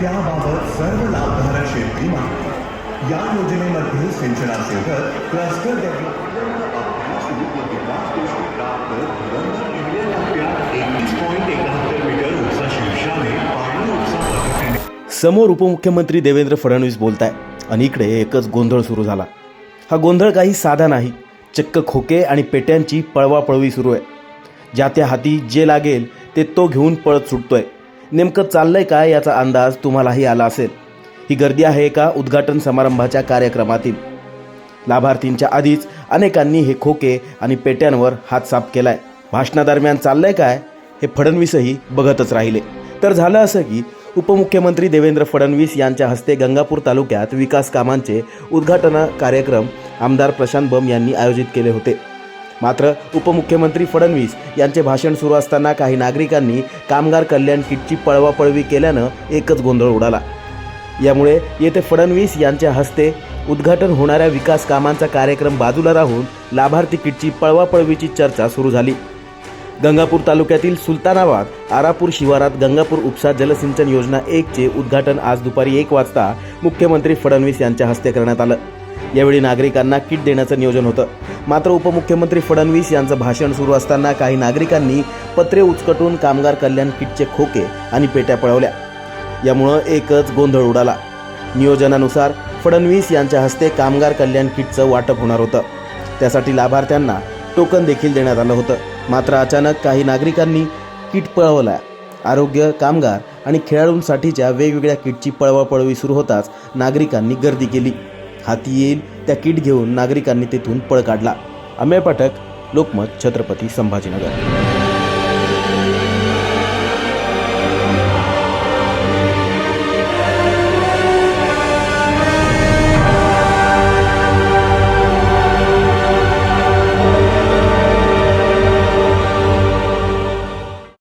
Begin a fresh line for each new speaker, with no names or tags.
त्याबाबत सर्व लाभधारक शेतकरी माहिती या योजनेमध्ये सिंचनासोबत क्लस्टर
समोर उपमुख्यमंत्री देवेंद्र फडणवीस बोलत आहे आणि इकडे एकच गोंधळ सुरू झाला. हा गोंधळ काही साधा नाही. चक्क खोके आणि पेट्यांची पळवापळवी सुरू आहे. ज्या त्या हाती जे लागेल ते तो घेऊन पळत सुटतोय. नेमकं चाललंय काय याचा अंदाज तुम्हालाही आला असेल. ही गर्दी आहे एका उद्घाटन समारंभाच्या कार्यक्रमातील. लाभार्थींच्या आधीच अनेकांनी हे खोके आणि पेट्यांवर हात साफ केलाय. भाषणादरम्यान चाललंय काय हे फडणवीसही बघतच राहिले. तर झालं असं की उपमुख्यमंत्री देवेंद्र फडणवीस यांच्या हस्ते गंगापूर तालुक्यात विकास कामांचे उद्घाटन कार्यक्रम आमदार प्रशांत बम यांनी आयोजित केले होते. मात्र उपमुख्यमंत्री फडणवीस यांचे भाषण सुरू असताना काही नागरिकांनी कामगार कल्याण किटची पळवापळवी केल्यानं एकच गोंधळ उडाला. यामुळे येथे फडणवीस यांच्या हस्ते उद्घाटन होणाऱ्या विकास कामांचा कार्यक्रम बाजूला राहून लाभार्थी किटची पळवापळवीची चर्चा सुरू झाली. गंगापूर तालुक्यातील सुलतानाबाद आरापूर शिवारात गंगापूर उपसा जलसिंचन योजना एकचे उद्घाटन आज दुपारी एक वाजता मुख्यमंत्री फडणवीस यांच्या हस्ते करण्यात आलं. यावेळी नागरिकांना किट देण्याचं नियोजन होतं. मात्र उपमुख्यमंत्री फडणवीस यांचं भाषण सुरू असताना काही नागरिकांनी पत्रे उचकटून कामगार कल्याण किटचे खोके आणि पेट्या पळवल्या. यामुळं एकच गोंधळ उडाला. नियोजनानुसार फडणवीस यांच्या हस्ते कामगार कल्याण किटचं वाटप होणार होतं. त्यासाठी लाभार्थ्यांना टोकन देखील देण्यात आलं होतं. मात्र अचानक काही नागरिकांनी किट पळवल्या आरोग्य कामगार आणि खेळाडूंसाठीच्या वेगवेगळ्या किटची पळवापळवी सुरू होताच नागरिकांनी गर्दी केली. हाती येईल त्या किट घेऊन नागरिकांनी तेथून पळ काढला. अमेय पाठक लोकमत छत्रपती संभाजीनगर.